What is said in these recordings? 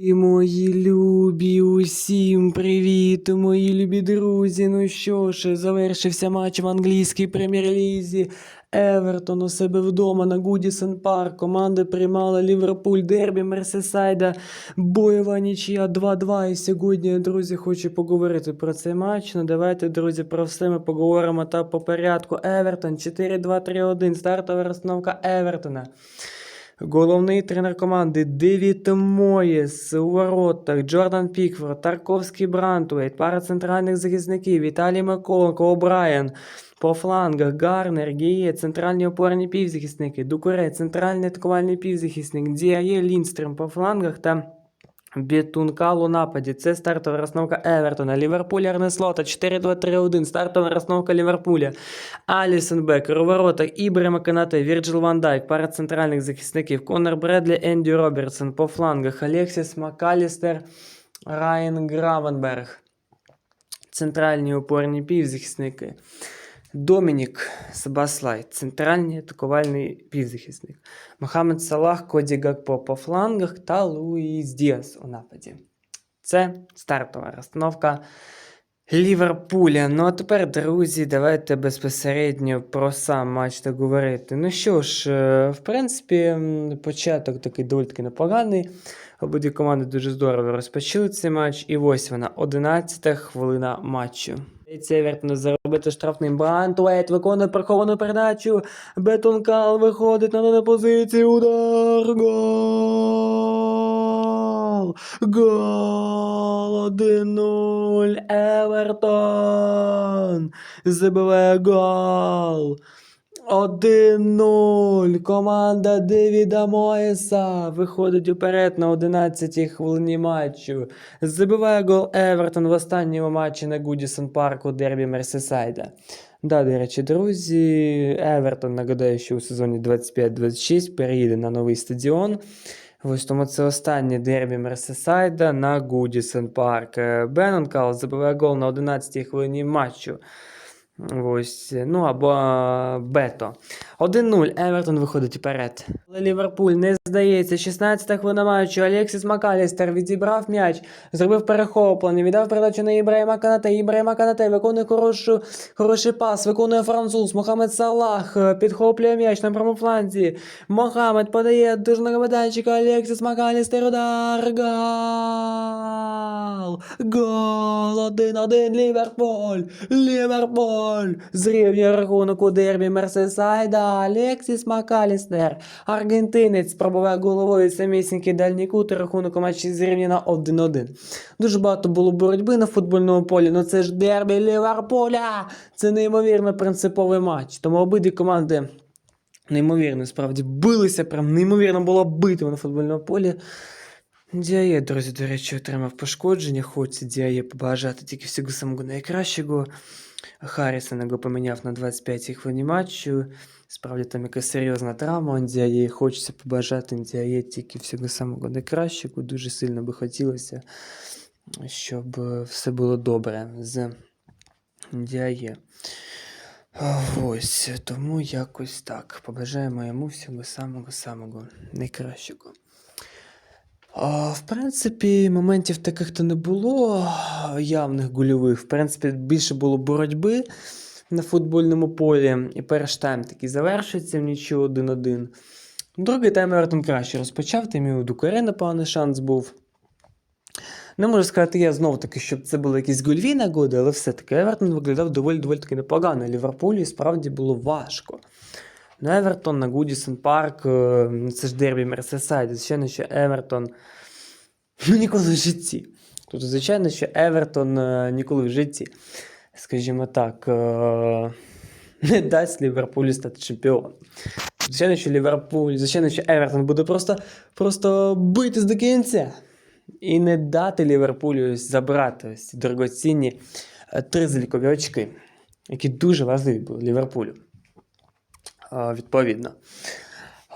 І мої любі, усім привіт, мої любі друзі. Ну що ж, завершився матч в англійській прем'єр-лізі. Евертон у себе вдома на Гудісон Парк. Команди приймала Ліверпуль, Дербі, Мерсесайда, бойова нічия 2-2. І сьогодні, друзі, хочу поговорити про цей матч. Ну давайте, друзі, про все ми поговоримо та по порядку. Евертон 4-2-3-1. Стартова розстановка Евертона. Головний тренер команди Девід Моєс у воротах, Джордан Пікфорд, Тарковський Брантуейт, пара центральних захисників, Віталій Миколенко, О'Брайен, по флангах Гарнер, Гіє, центральні опорні півзахисники, Дукуре, центральний атакувальний півзахисник, Діає Лінстрем по флангах та Бітункал у нападі. Це стартова розновка Евертона. Ліверпуль Арнеслота 4-2-3-1. Стартова розновка Ліверпуля. Алісон Бекер у воротах. Ібрема Канате, Вірджил Ван Дайк, пара центральних захисників. Конор Бредлі, Енді Робертсон по флангах. Алексіс Макалістер, Райан Гравенберг. Центральні опорні півзахисники. Домінік Сабаслай, центральний атакувальний півзахисник. Мохамед Салах, Коді Гакпо по флангах та Луїс Діас у нападі. Це стартова розстановка Ліверпуля. Ну а тепер, друзі, давайте безпосередньо про сам матч так говорити. Ну що ж, е, в принципі, початок такий доволі таки непоганий. Обидві команди дуже здорово розпочали цей матч. І ось вона, 11-та хвилина матчу. Евертону заробити штрафний Брантвейт виконує приховану передачу. Бетонкал виходить на дану позицію. Удар. Гол! Гол! 1-0. Евертон! Забиває гол! 1-0. Команда Девіда Моєса виходить уперед на 11-й хвилині матчу. Забиває гол Евертон в останньому матчі на Гудісон Парку Дербі Мерсесайда. Да, до речі, друзі, Евертон нагадаю, що у сезоні 25-26 переїде на новий стадіон. Ось тому це останнє дербі Мерсесайда на Гудісон Парк. Беннонкал забиває гол на 11-й хвилині матчу. Ось, ну або Бето. 1-0. Евертон виходить вперед. Ліверпуль не здається. 16-та хвилина матчу. Алексіс Макалістер відібрав м'яч, зробив перехоплення, віддав передачу на Ібраїма Канате. Ібраїма Канате виконує хорошу, хороший пас, виконує француз. Мохамед Салах е, підхоплює м'яч на правому фланзі. Мохамед подає дужного медальчика. Алексіс Макалістер удар. Гол! Гол! 1-1 Ліверпуль! Ліверпуль! Зрівнює рахунок у дербі Мерсесайда. Алексіс Макалістер. Аргентинець пробиває головою самісінький дальній кут. і Рахунок у матчі зрівняно на 1-1. Дуже багато було боротьби на футбольному полі. Ну це ж дербі Ліверпуля! Це неймовірно принциповий матч. Тому обидві команди неймовірно справді билися. Прям неймовірно було битва на футбольному полі. Діає, друзі, до речі, отримав пошкодження. Хочеться Діає побажати тільки всього самого найкращого. Харрісон його поміняв на 25-й хвилині матчу. Справді там якась серйозна травма. Діає хочеться побажати Діає тільки всього самого найкращого. Дуже сильно би хотілося, щоб все було добре з Діає. Ось, тому якось так. Побажаємо йому всього самого-самого найкращого. В принципі, моментів таких то не було явних гольових. В принципі, більше було боротьби на футбольному полі. І перший тайм такий завершується в нічого 1-1. Другий тайм Евертон краще розпочав, тим і у Дукаре, напевно, шанс був. Не можу сказати, я знов таки, щоб це були якісь гольові нагоди, але все-таки Евертон виглядав доволі доволі таки непогано. Ліверпулю справді було важко. Ну, Евертон на Гудісон Парк, це ж дербі Мерсесайд, звичайно, що Евертон ну, ніколи в житті. Тобто, звичайно, що Евертон е, ніколи в житті, скажімо так, е, не дасть Ліверпулю стати чемпіоном. Звичайно, що Ліверпуль, звичайно, що Евертон буде просто, просто битись до кінця. І не дати Ліверпулю забрати ось ці дорогоцінні е, три залікові очки, які дуже важливі були Ліверпулю. Відповідно.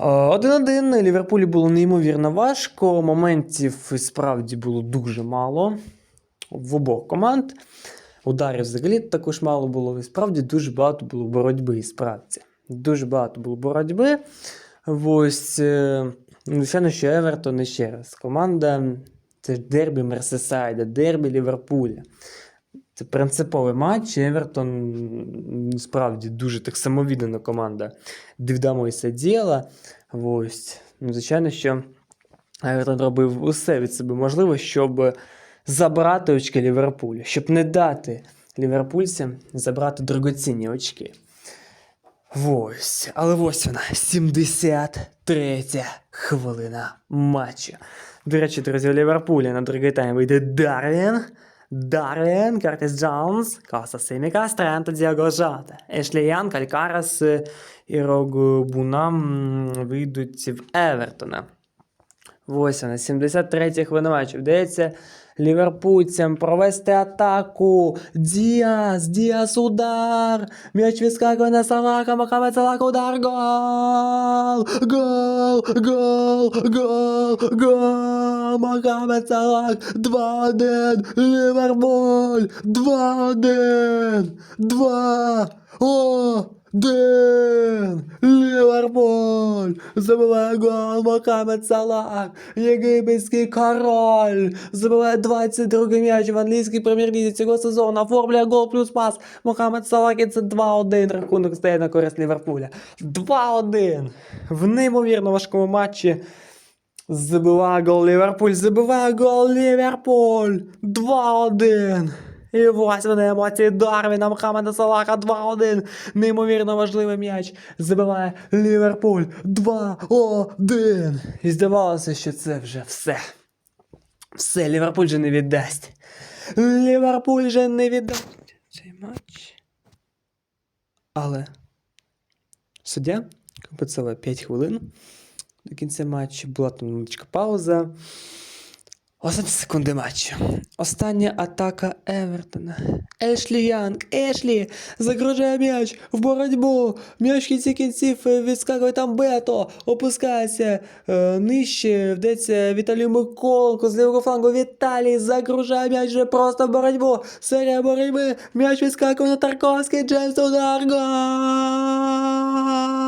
Е, 1-1 Ліверпулю було неймовірно важко. Моментів справді було дуже мало в обох команд. Ударів взагалі також мало було. І справді дуже багато було боротьби. І справді. Дуже багато було боротьби. Ось, е, звичайно, що Евертон і ще раз. Команда Це дербі Мерсесайда, дербі Ліверпуля. Це принциповий матч. Евертон справді дуже так самовіддана команда. Дивдамо і це. Ось. Ну, звичайно, що Евертон робив усе від себе можливе, щоб забрати очки Ліверпуля, щоб не дати ліверпульцям забрати дорогоцінні очки. Ось, але ось вона, 73 хвилина матчу. До речі, друзі, у Ліверпуля на другий тайм вийде Дарвін. Дарвін, Кертіс Джонс, Коса Симікас, Трента Діаго Жота. Ешлі Калькарас і Рогу Бунам м, вийдуть в Евертона. Ось вона, 73 хвилина матчу. Вдається ліверпульцям провести атаку. Діас, Діас удар. М'яч відскакує на Салаха, Мохамед Салах удар. Гол! Гол! Гол! Гол! Гол! Мохамед Салах 2-1. Ліверпуль 2-1. 2 О! Ден! Ліверпуль! Забиває гол Мохамед Салах! Єгипетський король! Забиває 22 м'яч в англійській прем'єр-лізі цього сезону. Оформлює гол плюс пас. Мохамед Салах і це 2-1. Рахунок стає на користь Ліверпуля. 2-1. В неймовірно важкому матчі. Забиває гол Ліверпуль, забиває гол Ліверпуль. 2-1. І ось вони емоції Дарвіна Мохамеда Салаха 2-1. Неймовірно важливий м'яч. Забиває Ліверпуль 2-1. І здавалося, що це вже все. Все, Ліверпуль же не віддасть. Ліверпуль же не віддасть цей матч. Але суддя компенсував 5 хвилин. До кінця матчу була там невеличка пауза. Останні секунди матчу. Остання атака Евертона. Ешлі Янг, Ешлі загружає м'яч в боротьбу. М'яч в кінці кінців е, відскакує там Бето, опускається е, нижче, вдається Віталію Миколенко з лівого флангу Віталій загружає м'яч вже просто в боротьбу. Серія боротьби, м'яч відскакує на Тарковський, Джеймс удар, гол!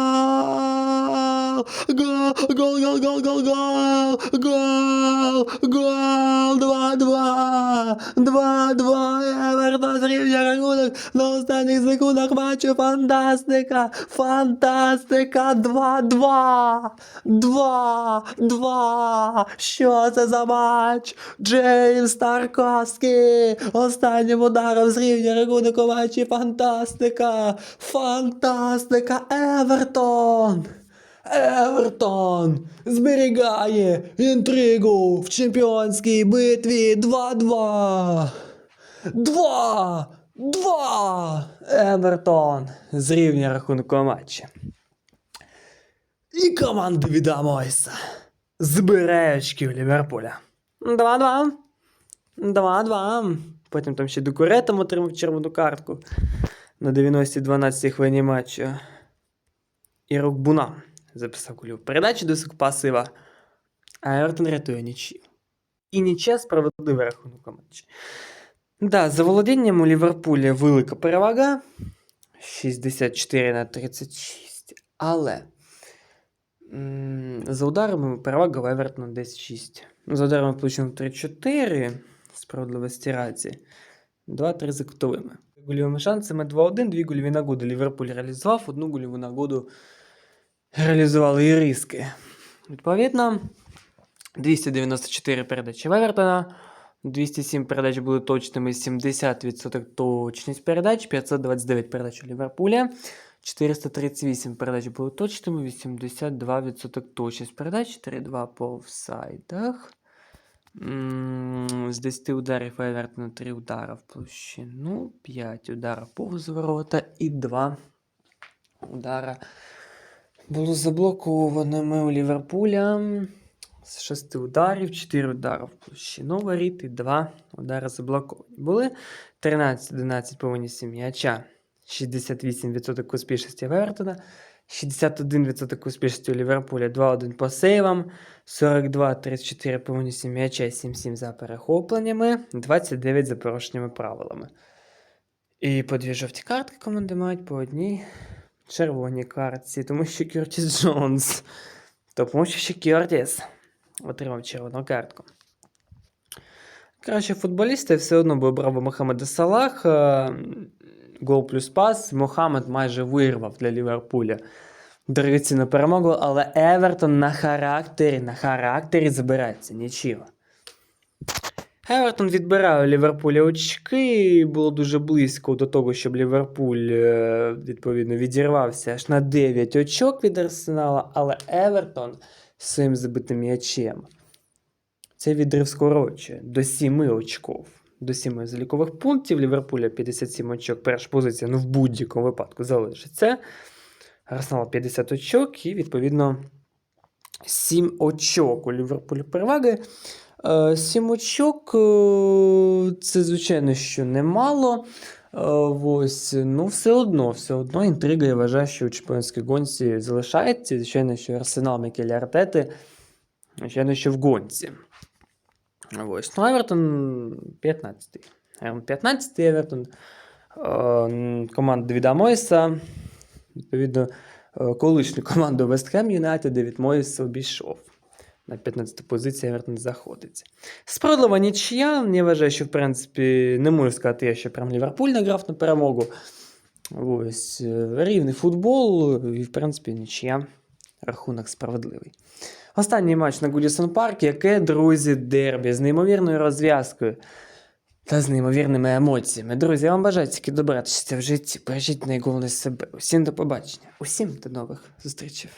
Гол, гол, гол, гол, гол, гол, гол, гол, 2-2, 2-2, Евертон зрівняє рахунок на останніх секундах матчу, фантастика, фантастика, 2-2, 2-2, що це за матч? Джеймс Тарковський останнім ударом зрівняє рахунок у матчі, фантастика, фантастика, Евертон. Евертон зберігає інтригу в чемпіонській битві 2-2. 2! 2! Евертон зрівнює рахунок у матчі. І команда Віда Мойса збирає очки у Ліверпуля. 2-2. 2-2. Потім там ще Дукуретом отримав червону картку на 90-12 хвилині матчу. І Рокбуна записав голів. Передачі досить пасива. А Евертон рятує нічию. І нічия справедливий рахунок матчі. Да, за володінням у Ліверпуля велика перевага. 64 на 36. Але за ударами перевага в Евертона десь 6. Ну, За ударами получено 3-4 справедливості раді. 2-3 за кутовими. Шансами 2-1, дві гольові нагоди Ліверпуль реалізував, одну гольову нагоду реалізували і риски. Відповідно, 294 передачі в Евертона, 207 передач були точними, 70% точність передач, 529 передач у Ліверпуля, 438 передач були точними, 82% точність передач, 3-2 по офсайдах. З 10 ударів Евертона 3 удара в площину, 5 ударів повз ворота і 2 удара було заблокованими у Ліверпуля. З 6 ударів, 4 удари в площину воріт і 2 удари заблоковані. Були 13-11 по винісі м'яча, 68% успішності в Евертона, 61% успішності у Ліверпуля, 2-1 по сейвам, 42-34 по винісі м'яча, 7-7 за перехопленнями, 29 за порушеннями правилами. І по дві жовті картки команди мають по одній червоній картці, тому що Кертіс Джонс. Тому що ще Кертіс отримав червону картку. Краще футболіста, я все одно би обрав би Мохамеда Салаха. Гол плюс пас. Мохамед майже вирвав для Ліверпуля дорогоцінну перемогу, але Евертон на характері, на характері забирається нічого. Евертон відбирає у Ліверпуля очки. Було дуже близько до того, щоб Ліверпуль е, відповідно відірвався аж на 9 очок від Арсенала, але Евертон своїм забитим м'ячем. Цей відрив скорочує до 7 очков. До 7 залікових пунктів. Ліверпуля 57 очок. Перша позиція, ну в будь-якому випадку залишиться. Арсенал 50 очок і, відповідно, 7 очок у Ліверпуля переваги. 7 очок е, це, звичайно, що немало. Е, Ось, ну, все одно, все одно інтрига, я вважаю, що у чемпіонській гонці залишається. Звичайно, що Арсенал Мікелі Артети, звичайно, що в гонці. Ось. Ну, Евертон 15-й. Евертон 15-й Евертон. Е, Команда Девіда Мойса. Відповідно, е, колишню команду Вест Хем Юнайтед Девід Мойс обійшов. На 15 позиції Евертон знаходиться. Справедлива нічия. Я вважаю, що в принципі не можу сказати, що прям Ліверпуль награв на перемогу. Ось е, рівний футбол, і в принципі нічия. Рахунок справедливий. Останній матч на Гудісон Парк, яке, друзі, дербі з неймовірною розв'язкою та з неймовірними емоціями. Друзі, я вам бажаю тільки добратися в житті, бережіть найголовніше себе. Усім до побачення. Усім до нових зустрічей.